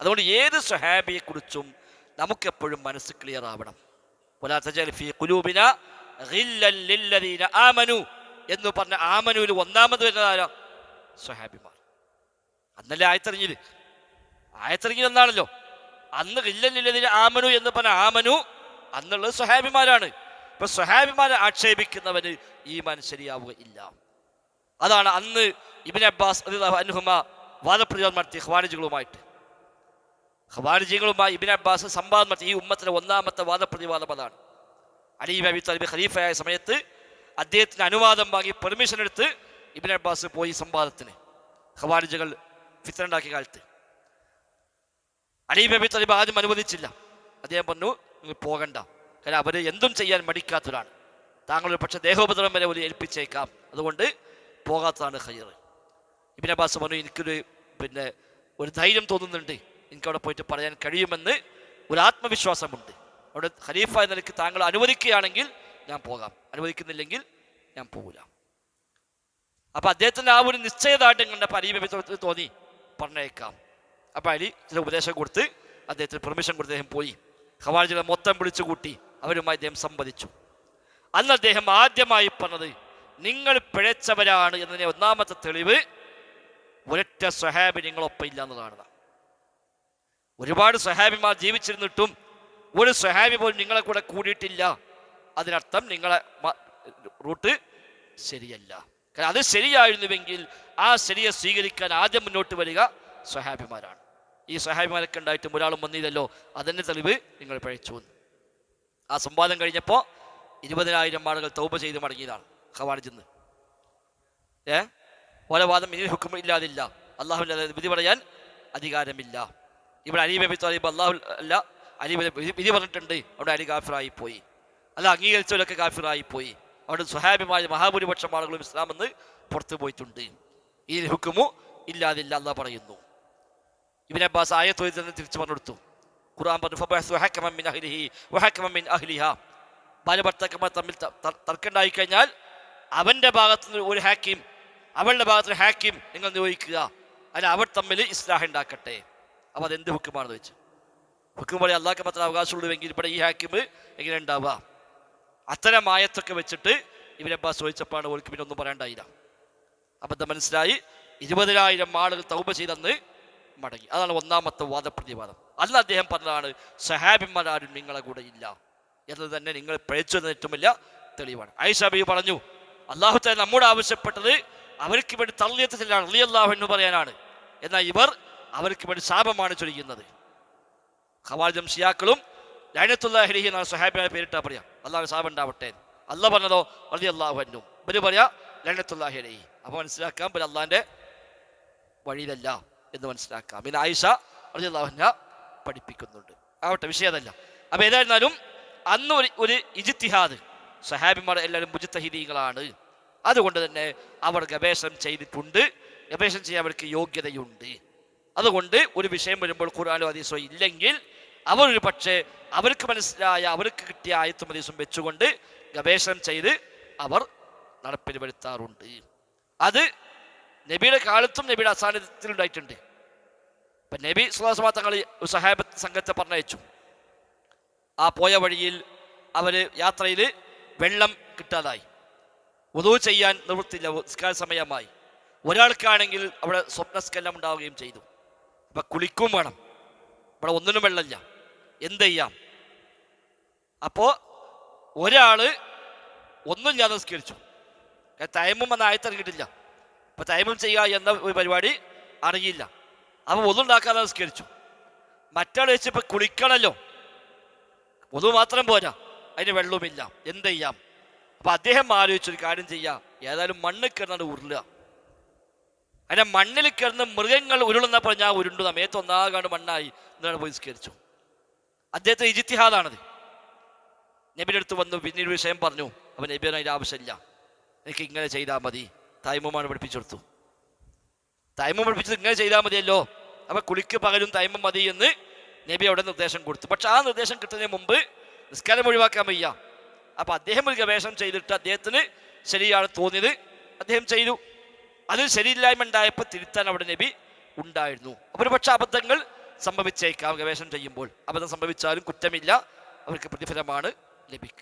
അതുകൊണ്ട് ഏത് സഹാബിയെക്കുറിച്ചും നമുക്കെപ്പോഴും മനസ്സ് ക്ലിയർ ആവണം. ആമനു എന്ന് പറഞ്ഞ ആമനുവിൽ ഒന്നാമത് വരുന്നതാരാ സ്വഹാബിമാർ. അന്നല്ലേ ആയത്തെറിഞ്ഞില്ല ആയത്തെറിഞ്ഞില്ല എന്നാണല്ലോ അന്ന് ഇല്ലല്ലില്ലതിന് ആമനു എന്ന് പറഞ്ഞ ആമനു അന്നുള്ളത് സ്വഹാബിമാരാണ്. ഇപ്പൊ സ്വഹാബിമാരെ ആക്ഷേപിക്കുന്നവന് ഈ മനസ്സരിയാവുകയില്ല അതാണ് അന്ന് ഇബിൻ അബ്ബാസ് അനുഹമ വാദപ്രചാരം നടത്തിയ ഖ്വാനിജുകളുമായിട്ട്. ഖവാരിജികളുമായി ഇബിൻ അബ്ബാസ് സംവാദം നടത്തി. ഈ ഉമ്മത്തിലെ ഒന്നാമത്തെ വാദപ്രതിവാദം അതാണ്. അലി അബി തലബി ഖലീഫയായ സമയത്ത് അദ്ദേഹത്തിന് അനുവാദം വാങ്ങി പെർമിഷൻ എടുത്ത് ഇബിൻ അബ്ബാസ് പോയി സംവാദത്തിന്. ഖവാരിജകൾ ഫിത്തനുണ്ടാക്കിയ കാലത്ത്. അലി അബി താലിബ് ആദ്യം അനുവദിച്ചില്ല. അദ്ദേഹം പറഞ്ഞു നിങ്ങൾ പോകണ്ട. കാരണം അവർ എന്തും ചെയ്യാൻ മടിക്കാത്തവരാണ്. താങ്കൾ ഒരു പക്ഷേ ദേഹോപദ്രവം വരെ ഒരു ഏൽപ്പിച്ചേക്കാം. അതുകൊണ്ട് പോകാത്തതാണ് ഖൈർ ഇബിൻ അബ്ബാസ് പറഞ്ഞു എനിക്കൊരു പിന്നെ ഒരു ധൈര്യം തോന്നുന്നുണ്ട്. എനിക്ക് അവിടെ പോയിട്ട് പറയാൻ കഴിയുമെന്ന് ഒരു ആത്മവിശ്വാസമുണ്ട്. അവിടെ ഖലീഫ എന്ന നിലയ്ക്ക് താങ്കൾ അനുവദിക്കുകയാണെങ്കിൽ ഞാൻ പോകാം. അനുവദിക്കുന്നില്ലെങ്കിൽ ഞാൻ പോകില്ല അപ്പൊ അദ്ദേഹത്തിന്റെ ആ ഒരു നിശ്ചയദാർഢ്യം കണ്ടപ്പോൾ അലി ബബി തോന്നി. പറഞ്ഞേക്കാം. അപ്പൊ അലി ചില ഉപദേശം കൊടുത്ത് അദ്ദേഹത്തിന് പെർമിഷൻ കൊടുത്ത് അദ്ദേഹം പോയി. ഖവാജികളെ മൊത്തം വിളിച്ചു കൂട്ടി. അവരുമായി അദ്ദേഹം സംവദിച്ചു. അന്ന് അദ്ദേഹം ആദ്യമായി പറഞ്ഞത് നിങ്ങൾ പിഴച്ചവരാണ് എന്നതിനെ ഒന്നാമത്തെ തെളിവ് ഒരൊറ്റ സ്വഹാബി നിങ്ങളൊപ്പം ഇല്ല എന്നതാണ്. ഒരുപാട് സ്വഹാബിമാർ ജീവിച്ചിരുന്നിട്ടും ഒരു സ്വഹാബി പോലും നിങ്ങളെ കൂടെ കൂടിയിട്ടില്ല. അതിനർത്ഥം നിങ്ങളെ റൂട്ട് ശരിയല്ല. കാരണം അത് ശരിയായിരുന്നുവെങ്കിൽ ആ ശരിയെ സ്വീകരിക്കാൻ ആദ്യം മുന്നോട്ട് വരിക സ്വഹാബിമാരാണ്. ഈ സ്വഹാബിമാരൊക്കെ ഉണ്ടായിട്ടും ഒരാളും വന്നില്ലല്ലോ. അതിന്റെ തെളിവ് നിങ്ങൾ പഴിച്ചു ആ സംവാദം കഴിഞ്ഞപ്പോൾ ഇരുപതിനായിരം ആളുകൾ തൗപ ചെയ്ത് മടങ്ങിയതാണ് ഖവാനിജിന്ന് ഏ? ഓരോ വാദം ഇനി ഹുക്കുമില്ലാതില്ല അള്ളാഹുവിന്റെ വിധി പറയാൻ അധികാരമില്ല. ഇവിടെ അലി ബബി താലിബ് അള്ളാഹു അല്ല അലി വിധി- പറഞ്ഞിട്ടുണ്ട്. അവിടെ അലി കാഫിറായി പോയി അല്ല അംഗീകരിച്ചവരൊക്കെ കാഫിറായി പോയി അവിടെ സുഹാബിമായ മഹാഭൂരിപക്ഷം ആളുകളും ഇസ്ലാം എന്ന് പുറത്തു പോയിട്ടുണ്ട്. ഈ ഹുക്കുമു ഇല്ലാതില്ല അല്ല പറയുന്നു. ഇബിൻ അബ്ബാസ് ആയത്തൊഴിൽ തന്നെ തിരിച്ചു പറഞ്ഞെടുത്തു ഖുർആൻ പറഞ്ഞു. ഭാര്യ ഭർത്താക്കന്മാർ തമ്മിൽ തർക്കമുണ്ടായി കഴിഞ്ഞാൽ അവന്റെ ഭാഗത്ത് നിന്ന് ഒരു ഹാക്കിം അവളുടെ ഭാഗത്ത് നിന്ന് ഹാക്കിം നിങ്ങൾ നിയോഗിക്കുക. അല്ല അവർ തമ്മിൽ ഇസ്ലാഹ് ഉണ്ടാക്കട്ടെ. അപ്പോൾ അതെന്ത് ഹുക്കുമാണെന്ന് വെച്ച്? ഹുക്കും പോലെ അള്ളാഹ്ക്ക് മാത്രം അവകാശമുള്ളൂവെങ്കിൽ ഇവിടെ ഈ ഹാക്കിമ് എങ്ങനെ ഉണ്ടാവുക? അത്തരം ആയത്തൊക്കെ വെച്ചിട്ട് ഇവരെ അബ്ബാസ് ചോദിച്ചപ്പോഴാണ് ഓൾക്ക് പിന്നെ ഒന്നും പറയണ്ടായില്ല. അബദ്ധം മനസ്സിലായി? ഇരുപതിനായിരം ആളുകൾ തൗപ ചെയ്തെന്ന് മടങ്ങി. അതാണ് ഒന്നാമത്തെ വാദപ്രതിവാദം. അന്ന് അദ്ദേഹം പറഞ്ഞതാണ് സഹാബിമാരും നിങ്ങളെ കൂടെ ഇല്ല. എന്നത് തന്നെ നിങ്ങൾ പഴിച്ചത് ഏറ്റവും വലിയ തെളിവാണ്. ഐഷാബി പറഞ്ഞു അള്ളാഹു നമ്മോട് ആവശ്യപ്പെട്ടത് അവർക്ക് വേണ്ടി തള്ളിയത്തിലാണ് അള്ളി അള്ളാഹു എന്ന് പറയാനാണ്. എന്നാൽ ഇവർ അവർക്ക് വേണ്ടി ശാപമാണ് ചൊരിയുന്നത്. ഖവാജം ഷിയാക്കളും ലൈനത്തുല്ലാഹി എന്നാണ് സഹാബിനെ പേരിട്ടാ പറയാം. അള്ളാഹു ശാപം ഉണ്ടാവട്ടെ. അല്ല പറഞ്ഞതോ? വലിയ അള്ളാഹു അന്നും ഇവർ പറയാ ലൈനത്തുള്ള അലഹി. അപ്പൊ മനസ്സിലാക്കാം പിന്നെ അള്ളാഹിന്റെ വഴിയിലല്ല എന്ന് മനസ്സിലാക്കാം. പിന്നെ ആയിഷ വലിയ അള്ളാഹുന പഠിപ്പിക്കുന്നുണ്ട്. ആവട്ടെ വിഷയതല്ല അപ്പൊ ഏതായിരുന്നാലും അന്ന് ഒരു ഒരു ഇജിത്തിഹാദ് സഹാബിമാർ എല്ലാവരും മുജിത്തഹിദീകളാണ് അതുകൊണ്ട് തന്നെ അവർ ഗവേഷണം ചെയ്തിട്ടുണ്ട്. ഗവേഷണം ചെയ്യാൻ അവർക്ക് യോഗ്യതയുണ്ട്. അതുകൊണ്ട് ഒരു വിഷയം വരുമ്പോൾ ഖുർആാനോ ഹദീസോ ഇല്ലെങ്കിൽ അവർ ഒരു പക്ഷേ അവർക്ക് മനസ്സിലായ അവർക്ക് കിട്ടിയ ആയത്തും ഹദീസും വെച്ചുകൊണ്ട് ഗവേഷണം ചെയ്ത് അവർ നടപ്പിൽ വരുത്താറുണ്ട് അത് നബിയുടെ കാലത്തും നബിയുടെ അസാന്നിധ്യത്തിൽ ഉണ്ടായിട്ടുണ്ട്. ഇപ്പൊ നബി സുഹാസ്മാ തങ്ങൾ ഒരു സംഘത്തെ പറഞ്ഞയച്ചു. ആ പോയ വഴിയിൽ അവർ യാത്രയിൽ വെള്ളം കിട്ടാതായി. ഉതവ് ചെയ്യാൻ നിവൃത്തില്ല സമയമായി. ഒരാൾക്കാണെങ്കിൽ അവിടെ സ്വപ്നസ്കലം ഉണ്ടാവുകയും ചെയ്തു. അപ്പൊ കുളിക്കും വേണം. ഇവിടെ ഒന്നിനും വെള്ളമില്ല. എന്ത് ചെയ്യാം? അപ്പോ ഒരാൾ ഒന്നുമില്ലാതെ നിസ്കരിച്ചു. തൈമും എന്ന ആയത്തിറങ്ങിയിട്ടില്ല. അപ്പൊ തൈമം ചെയ്യുക എന്ന ഒരു പരിപാടി അറിയില്ല. അപ്പോൾ ഒന്നുണ്ടാക്കാതെ നിസ്കരിച്ചു. മറ്റാൾ വെച്ചപ്പോ കുളിക്കണല്ലോ? ഒന്നു മാത്രം പോരാ. അതിന് വെള്ളവുമില്ല. എന്ത് ചെയ്യാം? അപ്പൊ അദ്ദേഹം ആലോചിച്ചൊരു കാര്യം ചെയ്യാം. ഏതായാലും മണ്ണ് കിടന്നാണ് ഉരുളുക. അതിനെ മണ്ണിൽ കിടന്ന് മൃഗങ്ങൾ ഉരുളുന്നപ്പോൾ ഞാൻ ഉരുണ്ടു. സമയത്ത് ഒന്നാകാണ്ട് മണ്ണായി. എന്നാണ് പോയി സ്കരിച്ചു അദ്ദേഹത്തെ ഇജിത്തിഹാദാണത് നബിയുടെ അടുത്ത് വന്നു. പിന്നീട് വിഷയം പറഞ്ഞു. അപ്പൊ നബിയൻ അതിന്റെ ആവശ്യമില്ല. എനിക്ക് ഇങ്ങനെ ചെയ്താൽ മതി. തായ്മമാണ് പഠിപ്പിച്ചു കൊടുത്തു തൈമം പഠിപ്പിച്ചത് ഇങ്ങനെ ചെയ്താൽ മതിയല്ലോ. അപ്പൊ കുളിക്ക് പകലും തൈമം മതി എന്ന് നബി അവിടെ നിർദ്ദേശം കൊടുത്തു. പക്ഷെ ആ നിർദ്ദേശം കിട്ടുന്നതിന് മുമ്പ് നിസ്കാരം ഒഴിവാക്കാൻ വയ്യ. അപ്പൊ അദ്ദേഹം ഒരു ഗവേഷണം ചെയ്തിട്ട് അദ്ദേഹത്തിന് ശരിയാണ് തോന്നിയത്. അദ്ദേഹം ചെയ്തു. അതിൽ ശരിയില്ലായ്മ ഉണ്ടായപ്പോൾ തിരുത്താൻ അവിടെ നബി ഉണ്ടായിരുന്നു. ഒരു പക്ഷെ അബദ്ധങ്ങൾ സംഭവിച്ചേക്കാം ഗവേഷണം ചെയ്യുമ്പോൾ. അബദ്ധം സംഭവിച്ചാലും കുറ്റമില്ല. അവർക്ക് പ്രതിഫലമാണ് ലഭിക്കുക.